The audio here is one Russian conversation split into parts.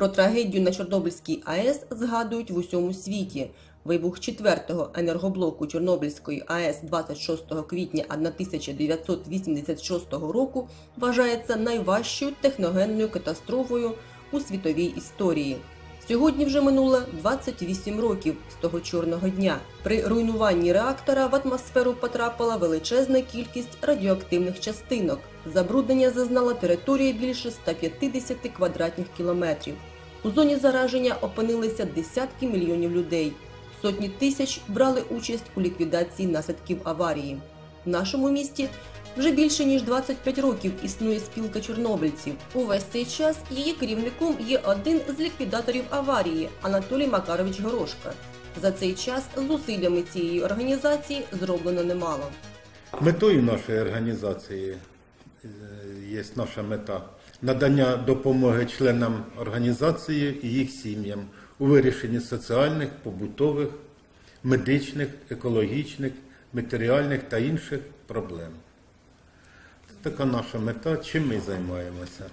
Про трагедію на Чорнобильській АЕС згадують в усьому світі. Вибух четвертого енергоблоку Чорнобильської АЕС 26 квітня 1986 року вважається найважчою техногенною катастрофою у світовій історії. Сьогодні вже минуло 28 років з того чорного дня. При руйнуванні реактора в атмосферу потрапила величезна кількість радіоактивних частинок. Забруднення зазнала територія більше 150 квадратних кілометрів. У зоні зараження опинилися десятки мільйонів людей. Сотні тисяч брали участь у ліквідації наслідків аварії. В нашому місті вже більше ніж 25 років існує спілка чорнобильців. Увесь цей час її керівником є один з ліквідаторів аварії Анатолій Макарович Горошка. За цей час зусиллями цієї організації зроблено немало. Метою нашої організації е, є наша мета надання допомоги членам організації і їх сім'ям у вирішенні соціальних, побутових, медичних, екологічних, матеріальних та інших проблем. Така наша мета, чим ми займаємося.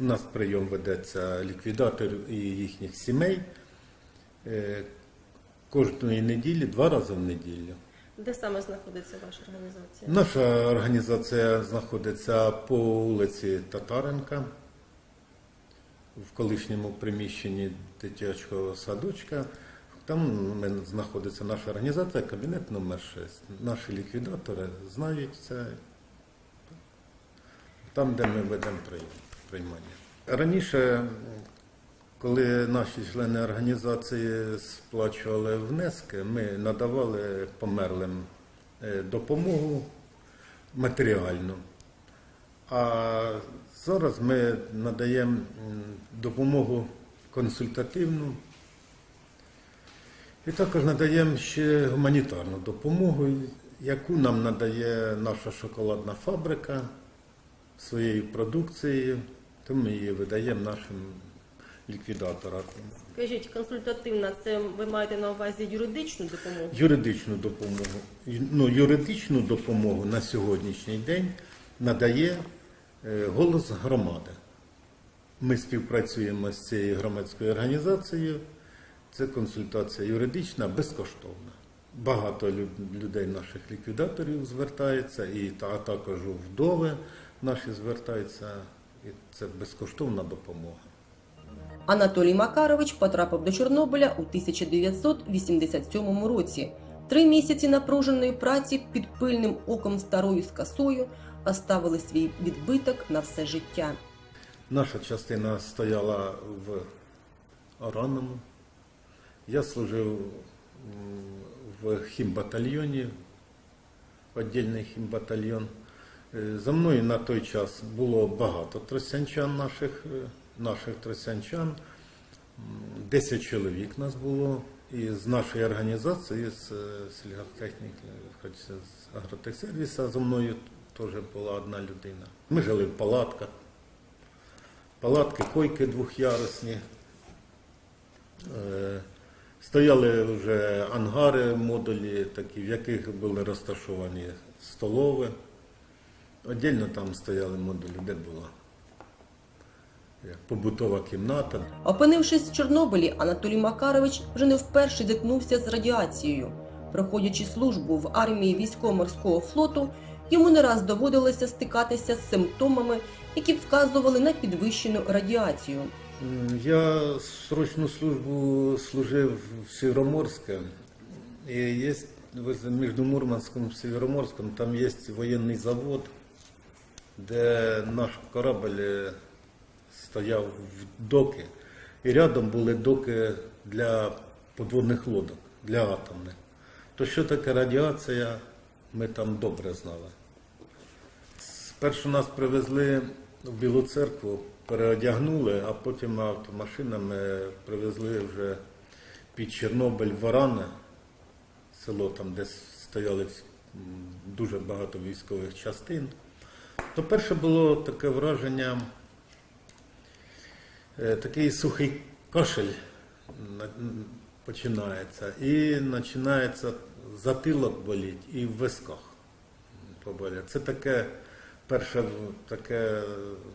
У нас прийом ведеться ліквідаторів і їхніх сімей е, кожної неділі, два рази в неділю. Де саме знаходиться ваша організація? Наша організація знаходиться по вулиці Татаренка в колишньому приміщенні дитячого садочка. Там знаходиться наша організація, кабінет номер 6. Наші ліквідатори знають це. Там, де ми ведемо приймання. Раніше, коли наші члени організації сплачували внески, ми надавали померлим е, допомогу матеріальну. А зараз ми надаємо допомогу консультативну і також надаємо ще гуманітарну допомогу, яку нам надає наша шоколадна фабрика своєю продукцією, то ми її видаємо нашим ліквідаторам. Скажіть, консультативна, це ви маєте на увазі юридичну допомогу? Юридичну допомогу. Ну, юридичну допомогу на сьогоднішній день надає е, голос громади. Ми співпрацюємо з цією громадською організацією. Це консультація юридична, безкоштовна. Багато людей наших ліквідаторів звертається, і та- а також вдови наші звертаються. І це безкоштовна допомога. Анатолій Макарович потрапив до Чорнобиля у 1987 році. Три місяці напруженої праці під пильним оком старою скасою оставили свій відбиток на все життя. Наша частина стояла в Ораному. Я служив в хімбатальйоні, віддільний хімбатальйон. Е, За мною на той час було багато тросянчан наших, е, наших тросянчан. М, 10 чоловік нас було. І з нашої організації, з е, сільгосптехніки, хоч з агротехсервіса, зі мною теж була одна людина. Ми жили в палатках. Палатки, койки двохярусні. Е, Стояли вже ангари, модулі, такі, в яких були розташовані столові. Отдільно там стояли модулі, де була як побутова кімната. Опинившись в Чорнобилі, Анатолій Макарович вже не вперше зіткнувся з радіацією. Проходячи службу в армії військово-морського флоту, йому не раз доводилося стикатися з симптомами, які вказували на підвищену радіацію. Я срочну службу служив в Сєвєроморське. І є між Мурманськом і Сєвєроморськом, там є воєнний завод, де наш корабль е, стояв в доки. І рядом були доки для подводних лодок, для атомних. То що таке радіація, ми там добре знали. Спершу нас привезли в Білу церкву, переодягнули, а потім автомашинами привезли вже під Чорнобиль Варане, село там, де стояли дуже багато військових частин. То перше було таке враження, такий сухий кашель починається. І починається затилок боліть і в висках поболять. Це таке перше таке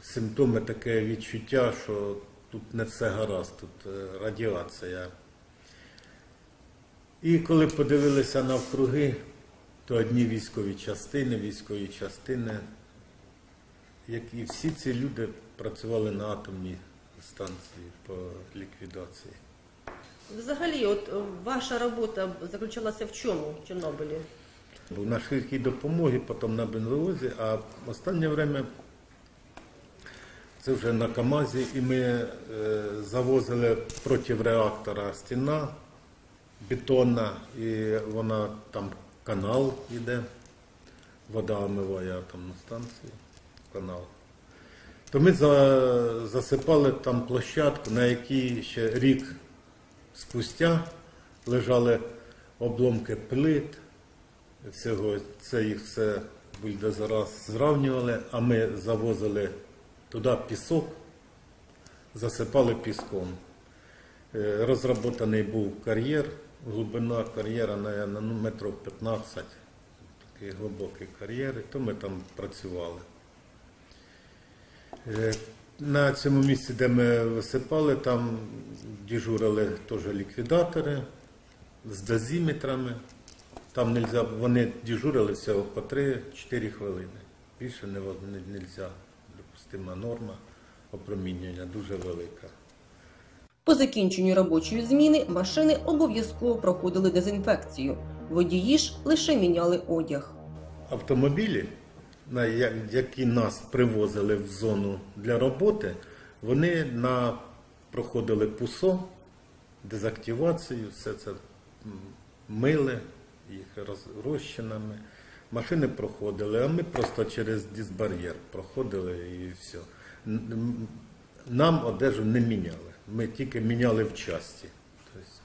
симптоми, таке відчуття, що тут не все гаразд, тут е, радіація. І коли подивилися навкруги, то одні військові частини, військові частини, як і всі ці люди працювали на атомній станції по ліквідації. Взагалі, от е, ваша робота заключалася в чому в Чорнобилі? Був на швидкій допомогі, потім на бензовозі, а в останнє время це вже на КАМАЗі, і ми е, завозили проти реактора стіна бетонна, і вона там канал йде, вода омиває атомну станцію, канал. То ми за, засипали там площадку, на якій ще рік спустя лежали обломки плит, всього це їх все бульдозера зравнювали, а ми завозили туди пісок, засипали піском. Е, Розроботаний був кар'єр, глибина кар'єра, наверное, ну, метрів 15, такий глибокий кар'єр, то ми там працювали. Е, На цьому місці, де ми висипали, там дежурили теж ліквідатори з дозиметрами. Там нельзя, вони дежурили всього по 3-4 хвилини. Більше не не можна. Допустима норма опромінювання дуже велика. По закінченню робочої зміни машини обов'язково проходили дезінфекцію. Водії ж лише міняли одяг. Автомобілі, які нас привозили в зону для роботи, вони на, проходили ПУСО, дезактивацію, все це мили їх роз- розчинами. Машини проходили, а ми просто через дисбар'єр проходили і все. Нам одежу не міняли. Ми тільки міняли в часті,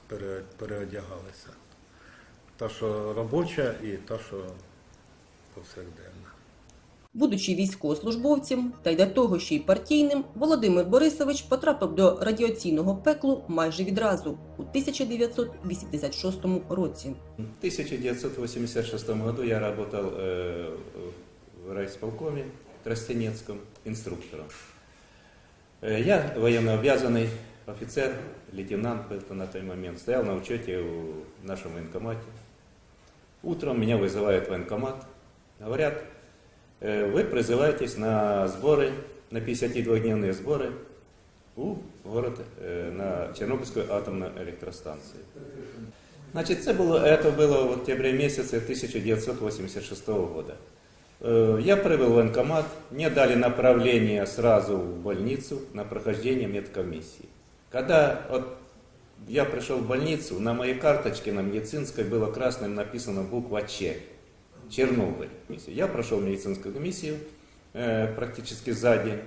тобто переодягалися. Та, що робоча, і та, що повсякденна. Будучи військовослужбовцем та й до того ще й партійним, Володимир Борисович потрапив до радіаційного пеклу майже відразу у 1986 році. В 1986 году я работал э, в райисполкоме Тростенецком инструктором. Э, Я военнообязанный офицер, лейтенант был на тот момент, стоял на учете в нашем военкомате. Утром меня вызывают в военкомат, говорят, «Э, Вы призываетесь на сборы, на 52-дневные сборы у город э, на Чернобыльскую атомную электростанцию. Значит, це було, это было в октябре месяце 1986 года. Э, Я прибыл в военкомат, мне дали направление сразу в больницу на прохождение медкомиссии. Когда вот я пришел в больницу, на моей карточке на медицинской было красным написано буква Ч. Чернобыль. Я прошел медицинскую комиссию э, практически сзади,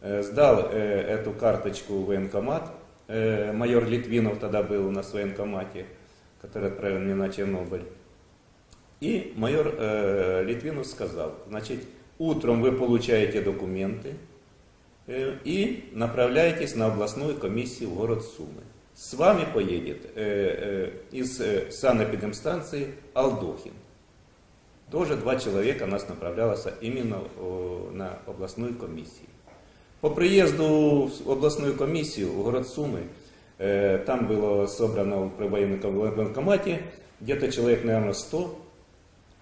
э, сдал э, эту карточку в военкомат. Майор Литвинов тогда был у нас в военкомате, который отправил меня на Чернобыль. И майор Литвинов сказал, значит, утром вы получаете документы и направляетесь на областную комиссию в город Сумы. С вами поедет из санэпидемстанции Алдохин. Тоже два человека нас направлялось именно э, на областную комиссию. По приезду в областную комиссию в город Сумы, э, там было собрано при военном военкомате где-то человек, наверное, 100,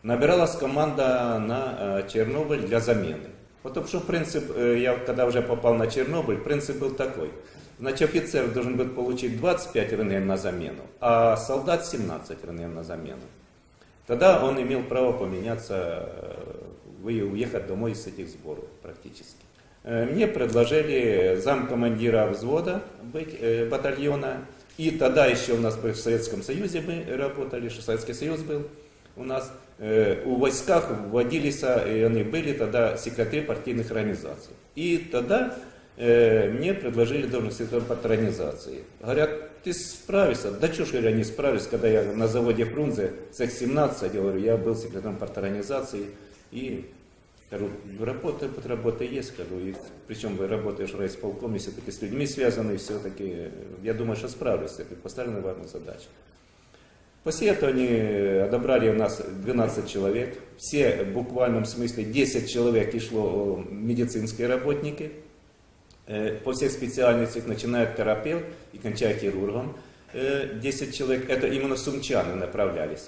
набиралась команда на э, Чернобыль для замены. Потому что принцип, я когда уже попал на Чернобыль, принцип был такой. Значит, офицер должен был получить 25 рентген на замену, а солдат 17 рентген на замену. Тогда он имел право поменяться, э, вы- уехать домой с этих сборов практически. Э, Мне предложили замкомандира взвода быть, э, батальона. И тогда еще у нас в Советском Союзе мы работали, что Советский Союз был у нас. У войсках вводились, и они были тогда секретари партийных организаций. И тогда мне предложили должность секретаря патронизации. Говорят, ты справишься? Да что ж я не справлюсь, когда я на заводе Фрунзе, цех 17, я говорю, я был секретарем патронизации и Говорю, работа, работа есть, скажу, и причем вы работаешь в райисполкоме, все-таки с людьми связаны, все-таки, я думаю, что справлюсь с этой вами задачей. После этого они отобрали у нас 12 человек, все в буквальном смысле 10 человек и шло э, медицинские работники, Э, По всех специальностях, начиная от терапевт и кончая хирургом, э, 10 человек, это именно сумчаны направлялись.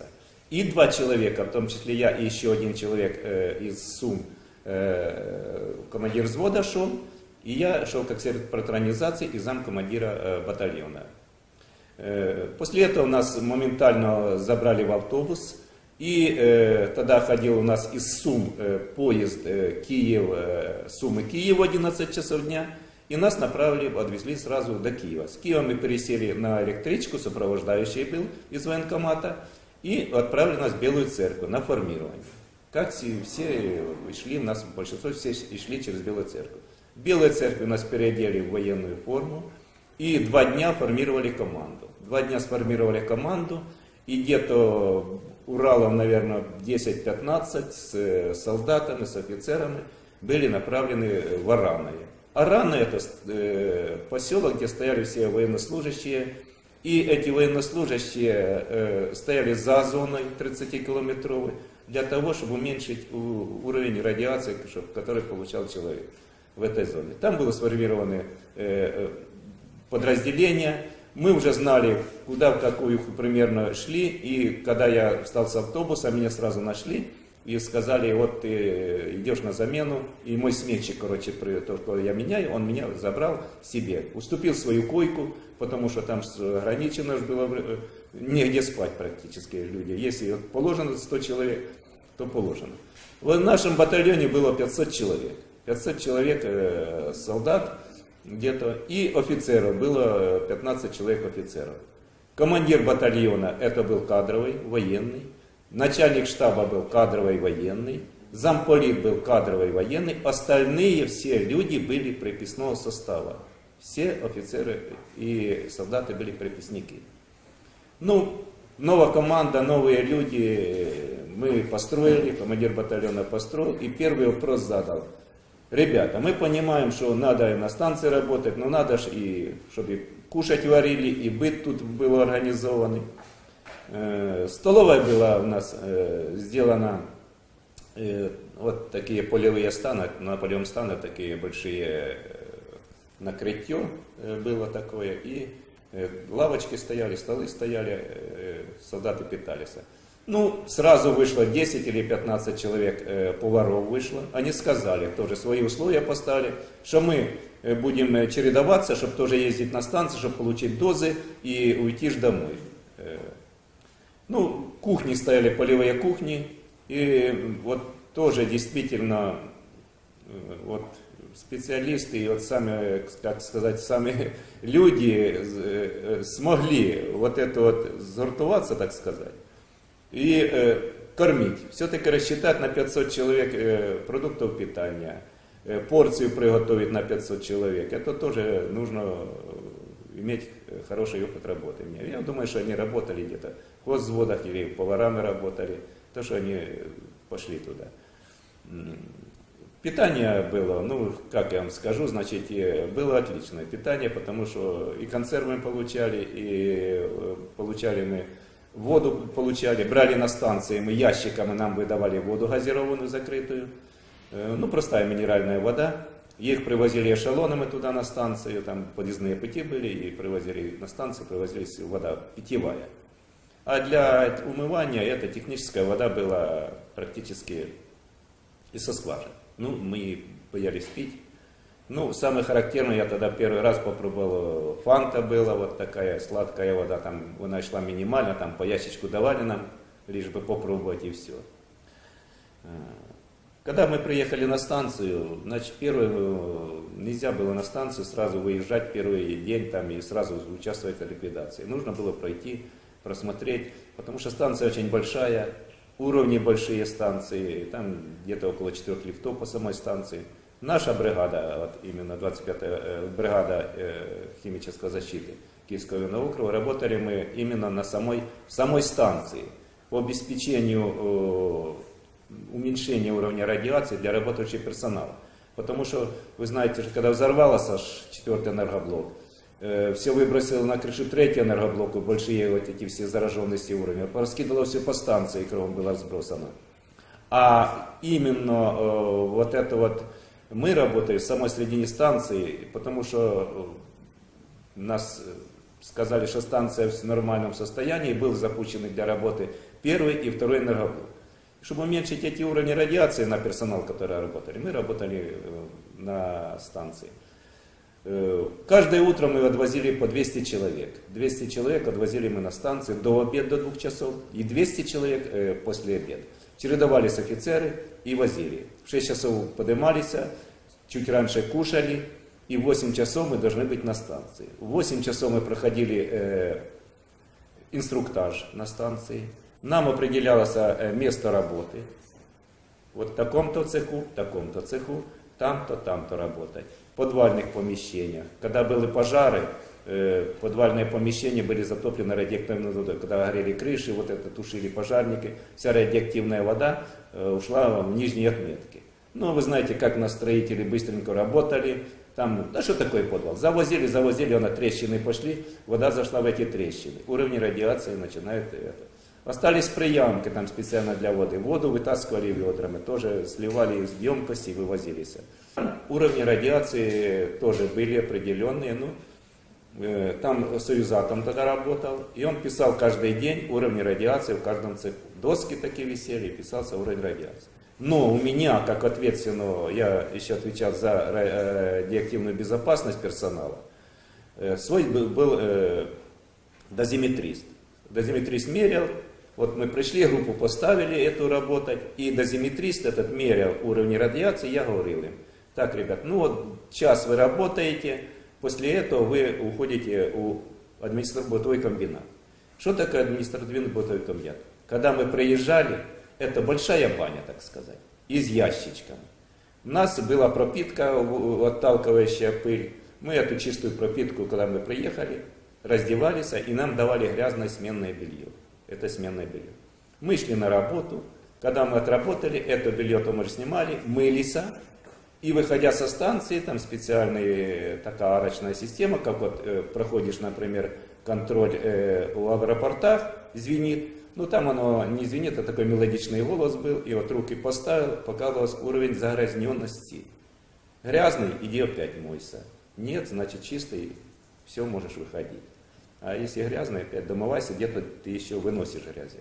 И два человека, в том числе я и еще один человек из Сум, командир взвода шел, и я шел как секретарь патронизации и зам командира батальона. После этого нас моментально забрали в автобус, и э, тогда ходил у нас из Сум э, поезд э, Киев, э, Сумы Киев в 11 часов дня, и нас направили, отвезли сразу до Киева. С Киева мы пересели на электричку, сопровождающий был из военкомата, и отправили нас в Белую Церковь на формирование. Как все, шли, нас большинство все шли через Белую Церковь. В Белой Церкви нас переодели в военную форму, и два дня формировали команду. Два дня сформировали команду, и где-то Уралов, наверное, 10-15 с э, солдатами, с офицерами были направлены в Аранове. Араны это э, поселок, где стояли все военнослужащие, и эти военнослужащие э, стояли за зоной 30-километровой для того, чтобы уменьшить уровень радиации, который получал человек в этой зоне. Там были сформированы э, подразделения, мы уже знали, куда, в какую примерно шли, и когда я встал с автобуса, меня сразу нашли и сказали, вот ты идешь на замену, и мой сметчик, короче, то, что я меняю, он меня забрал себе, уступил свою койку, потому что там ограничено было, э, негде спать практически люди. Если положено 100 человек, то положено. В нашем батальоне было 500 человек. 500 человек э, солдат где-то и офицеров. Было 15 человек офицеров. Командир батальона это был кадровый, военный. Начальник штаба был кадровый, военный. Замполит был кадровый, военный. Остальные все люди были приписного состава. Все офицеры и солдаты были приписники. Ну, новая команда, новые люди, мы построили, командир батальона построил, и первый вопрос задал. Ребята, мы понимаем, что надо и на станции работать, но надо же и, чтобы кушать варили, и быт тут был организованный. Э, Столовая была у нас э, сделана, э, вот такие полевые станы, на полевом стане такие большие э, накрытье э, было такое, и лавочки стояли, столы стояли, солдаты питались. Ну, сразу вышло 10 или 15 человек э, поваров вышло. Они сказали, тоже свои условия поставили, что мы будем чередоваться, чтобы тоже ездить на станцию, чтобы получить дозы и уйти ж домой. Ну, кухни стояли, полевые кухни, и вот тоже действительно э, вот специалисты и вот сами, как сказать, сами люди э, э, смогли вот это вот згуртуватися, так сказать, и э, кормить. Все-таки рассчитать на 500 человек э, продуктов питания, э, порцию приготовить на 500 человек, это тоже нужно иметь хороший опыт работы. Я думаю, что они работали где-то взводах или поварами работали, то, что они э, пошли туда. Питание было, ну, как я вам скажу, значит, было отличное питание, потому что и консервы мы получали, и э, получали мы воду, получали, брали на станции, мы ящиками нам выдавали воду газированную, закрытую, Э, ну, простая минеральная вода. Их привозили эшелонами туда на станцию, там подъездные пути были, и привозили на станцию, привозились вода питьевая. А для умывания эта техническая вода была практически и со скважин. Ну, мы боялись пить. Ну, самое характерное, я тогда первый раз попробовал, фанта была вот такая сладкая вода, там она шла минимально, там по ящичку давали нам, лишь бы попробовать и все. Когда мы приехали на станцию, значит, первый, нельзя было на станцию сразу выезжать первый день там и сразу участвовать в ликвидации. Нужно было пройти, просмотреть, потому что станция очень большая, уровни большие станции, там где-то около четырех лифтов по самой станции. Наша бригада, вот именно 25-я э, бригада э, химической защиты Киевского военного округа, работали мы именно на самой, самой станции по обеспечению э, уменьшения уровня радиации для работающего персонала. Потому что, вы знаете, когда взорвался четвертый энергоблок, все выбросило на крышу третий энергоблока, большие вот эти все зараженности уровня, раскидало все по станции, кровом было разбросано. А именно э, вот это вот Мы работаем в самой середине станции, потому что э, нас э, сказали, что станция в нормальном состоянии, был запущен для работы первый и второй энергоблок. Чтобы уменьшить эти уровни радиации на персонал, который работали, мы работали э, на станции. Э, Каждое утро мы отвозили по 200 человек. 200 человек отвозили мы на станцию до обеда до двух часов и 200 человек э, после обеда. Чередовались офицеры и возили. В 6 часов поднимались, чуть раньше кушали, и в 8 часов мы должны быть на станции. В 8 часов мы проходили э, инструктаж на станции. Нам определялось э, место работы. Вот в таком-то цеху, в таком-то цеху, там-то, там-то работать. В подвальных помещениях. Когда были пожары, э, подвальные помещения были затоплены радиоактивной водой. Когда горели крыши, вот это тушили пожарники, вся радиоактивная вода э, ушла в нижние отметки. Ну, вы знаете, как нас строители быстренько работали. Там, да что такое подвал? Завозили, завозили, на трещины пошли, вода зашла в эти трещины. Уровни радиации начинают это. Остались приямки там специально для воды. Воду вытаскивали ведрами, тоже сливали из емкости и вывозились. Уровни радиации тоже были определенные. Ну, э, там Союзатом тогда работал, и он писал каждый день уровни радиации в каждом цеху. Доски такие висели, писался уровень радиации. Но у меня, как ответственного, я еще отвечал за э, радиоактивную безопасность персонала, э, свой был, был э, дозиметрист. Дозиметрист мерил, вот мы пришли, группу поставили эту работать, и дозиметрист этот мерял уровень радиации, я говорил им, так, ребят, ну вот час вы работаете, после этого вы уходите у административный бытовой комбинат. Что такое административный бытовой комбинат? Когда мы приезжали, это большая баня, так сказать, из ящичками. У нас была пропитка, отталкивающая пыль. Мы эту чистую пропитку, когда мы приехали, раздевались, и нам давали грязное сменное белье. Это сменное белье. Мы шли на работу. Когда мы отработали, это белье то мы же снимали, мылись, и выходя со станции, там специальная такая арочная система, как вот э, проходишь, например, контроль э, в аэропортах, звенит, ну там оно не звенит, а такой мелодичный голос был, и вот руки поставил, показывался уровень загрязненности. Грязный, иди опять мойся. Нет, значит чистый, все можешь выходить. А если грязный, опять домывайся, где-то ты еще выносишь грязь.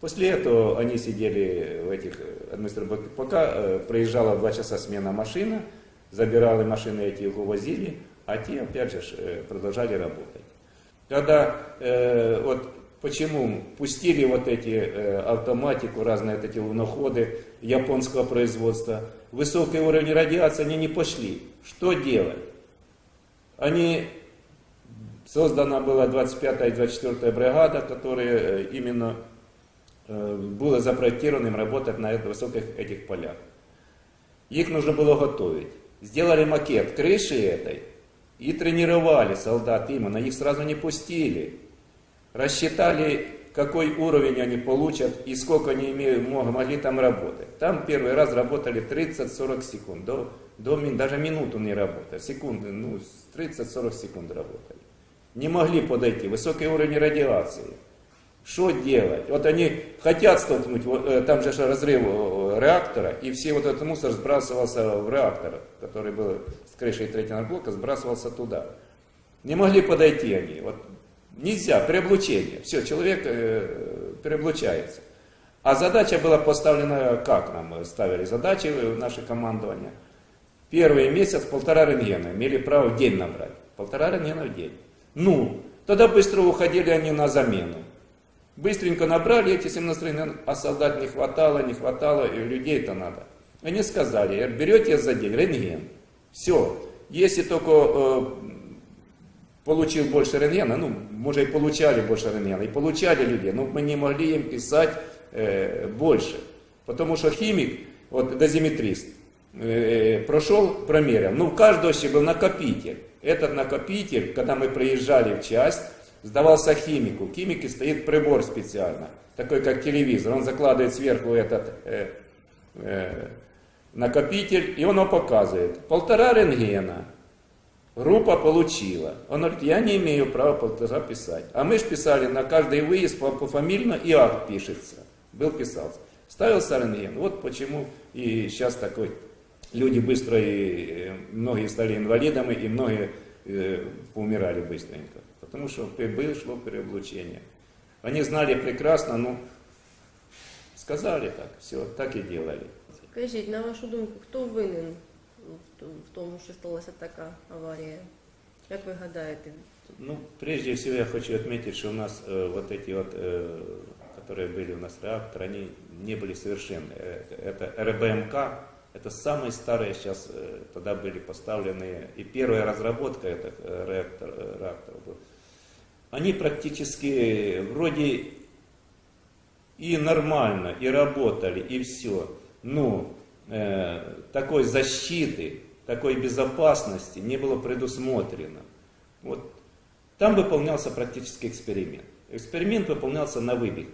После этого они сидели в этих администраторах, пока э, проезжала два часа смена машина, забирали машины эти, их увозили, а те, опять же, э, продолжали работать. Когда э, вот почему пустили вот эти э, автоматику, разные вот эти луноходы японского производства, высокий уровень радиации, они не пошли. Что делать? Они Создана была 25-я и 24-я бригада, которые э, именно э, было запроектировано им работать на высоких этих полях. Их нужно было готовить. Сделали макет крыши этой и тренировали солдат именно. Их сразу не пустили. Рассчитали, какой уровень они получат и сколько они могли там работать. Там первый раз работали 30-40 секунд. До, до, даже минуту не работали. Секунды, ну, 30-40 секунд работали не могли подойти, высокий уровень радиации. Что делать? Вот они хотят столкнуть, э, там же разрыв э, реактора, и все вот этот мусор сбрасывался в реактор, который был с крышей третьего блока, сбрасывался туда. Не могли подойти они. Вот нельзя, переоблучение. Все, человек э, переоблучается. А задача была поставлена, как нам ставили задачи в наше командование. Первый месяц полтора рентгена, имели право в день набрать. Полтора рентгена в день. Ну, тогда быстро уходили они на замену. Быстренько набрали эти 17 а солдат не хватало, не хватало, и людей-то надо. Они сказали, берете за день рентген. Все. Если только э, получил больше рентгена, ну, может и получали больше рентгена, и получали людей, но мы не могли им писать э, больше. Потому что химик, вот дозиметрист, э, прошел, промерил, ну, у каждого еще был накопитель. Этот накопитель, когда мы приезжали в часть, сдавался химику. В химике стоит прибор специально, такой как телевизор. Он закладывает сверху этот э, э, накопитель, и он его показывает. Полтора рентгена. Группа получила. Он говорит, я не имею права полтора писать. А мы же писали на каждый выезд по, по фамильно и акт пишется. Был писался. Ставился рентген. Вот почему и сейчас такой люди быстро и э, многие стали инвалидами, и многие э, поумирали быстренько. Потому что было шло переоблучение. Они знали прекрасно, ну, сказали так, все, так и делали. Скажіть, на вашу думку, хто винен в т- в тому, що сталася така аварія? Як ви гадаєте? Ну, прежде всего я хочу отметить, что у нас э, вот эти вот, э, которые были у нас реакторы, они не были совершенны. Э, Это РБМК, это самые старые сейчас, э, тогда были поставлены, и первая разработка этих э, реактор, э, реакторов была. Они практически вроде и нормально, и работали, и все. Но э, такой защиты, такой безопасности не было предусмотрено. Вот там выполнялся практически эксперимент. Эксперимент выполнялся на выбег.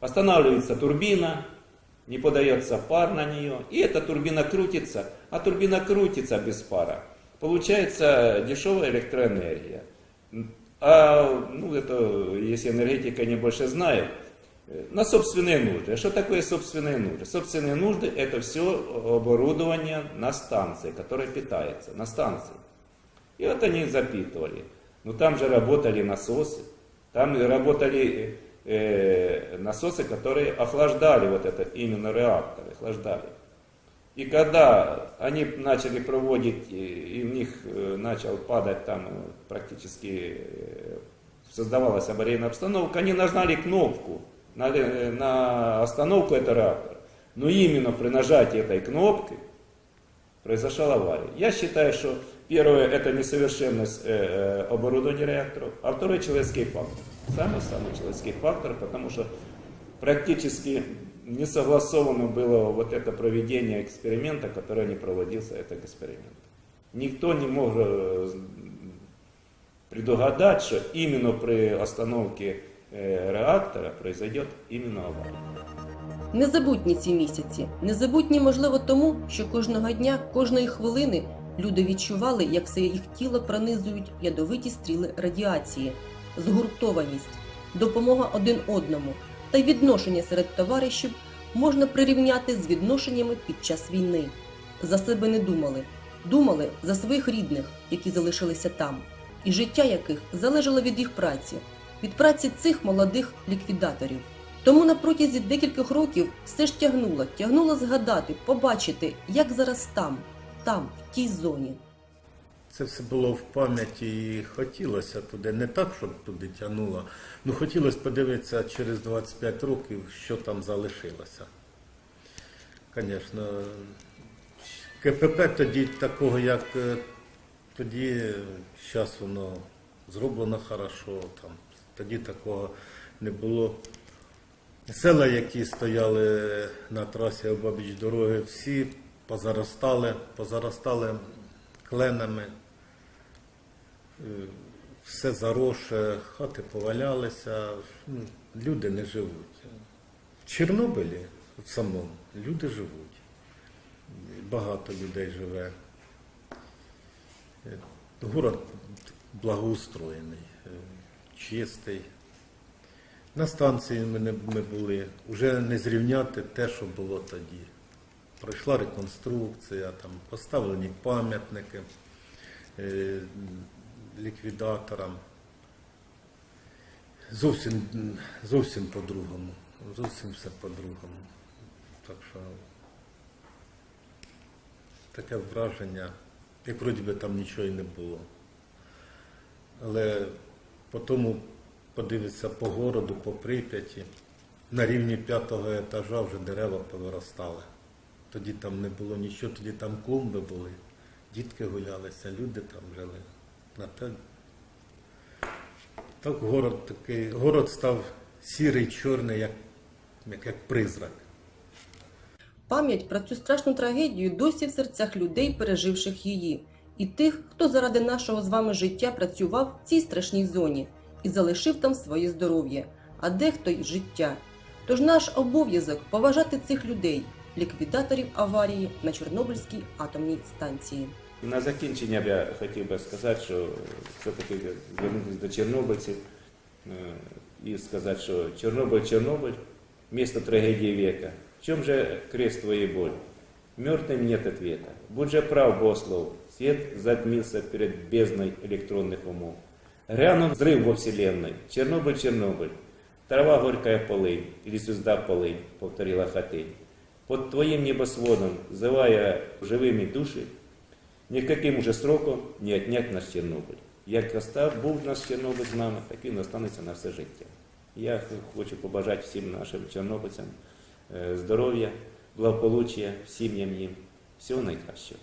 Останавливается турбина, не подается пар на нее, и эта турбина крутится, а турбина крутится без пара. Получается дешевая электроэнергия. А, ну, это, если энергетика не больше знает, э, на собственные нужды. Что такое собственные нужды? Собственные нужды это все оборудование на станции, которое питается, на станции. И вот они запитывали. Но там же работали насосы, там работали э, насосы, которые охлаждали вот это именно реакторы, охлаждали. И когда они начали проводить, и в них э, начал падать там э, практически, э, создавалась аварийная обстановка, они нажали кнопку на, на остановку этого реактора. Но именно при нажатии этой кнопки произошла авария. Я считаю, что первое это несовершенность оборудования реакторов, а второе человеческий фактор. Самый-самый человеческий фактор, потому что практически не согласовано было вот это проведение эксперимента, который не проводился, этот эксперимент. Никто не мог э, предугадать, что именно при остановке э, реактора произойдет именно авария. Незабутні ці місяці. Незабутні, можливо, тому, що кожного дня, кожної хвилини люди відчували, як все їх тіло пронизують ядовиті стріли радіації, згуртованість, допомога один одному та й відношення серед товаришів можна прирівняти з відношеннями під час війни. За себе не думали, думали за своїх рідних, які залишилися там, і життя яких залежало від їх праці, від праці цих молодих ліквідаторів. Тому на протязі декількох років все ж тягнуло, тягнуло згадати, побачити, як зараз там, там, в тій зоні. Це все було в пам'яті і хотілося туди. Не так, щоб туди тягнуло. Ну хотілося подивитися через 25 років, що там залишилося. Звісно, КПП тоді такого, як е, тоді, зараз воно зроблено хорошо, там, тоді такого не було. Села, які стояли на трасі обабіч дороги, всі позаростали, позаростали кленами, Е, все заросше, хати повалялися, ну, люди не живуть. В Чорнобилі в самому люди живуть. Багато людей живе. Е, Город благоустроєний, е, чистий. На станції ми, не, ми були. Уже не зрівняти те, що було тоді. Пройшла реконструкція, там поставлені пам'ятники е, ліквідаторам. Зовсім, зовсім по-другому. Зовсім все по-другому. Так що таке враження, як вроді би там нічого і не було. Але по тому подивитися по городу, по Прип'яті, на рівні п'ятого етажа вже дерева повиростали. Тоді там не було нічого, тоді там клумби були, дітки гулялися, люди там жили. На те... Так город такий, город став сірий, чорний, як, як, як призрак. Пам'ять про цю страшну трагедію досі в серцях людей, переживших її, і тих, хто заради нашого з вами життя працював в цій страшній зоні і залишив там своє здоров'я, а дехто й життя. Тож наш обов'язок поважати цих людей, ліквідаторів аварії на Чорнобильській атомній станції. На закінчення б я хотів би сказати, що все-таки звернутися до чорнобильців е, і сказати, що Чорнобиль, Чорнобиль, місто трагедії века. В чому же крест твоєї болі? Мертвым нет ответа. Будь же прав Богослов, свет затмился перед бездной электронных умов. Грянул взрыв во Вселенной. Чернобыль, Чернобыль. Трава горькая полынь, или звезда полынь, повторила Хатынь. Под твоим небосводом, зывая живыми души, Ніяким уже сроком не отнять наш Чорнобиль. Як остав був наш Чорнобиль з нами, так він останеться на все життя. Я хочу побажати всім нашим чорнобильцям е, здоров'я, благополуччя, сім'ям їм, всього найкращого.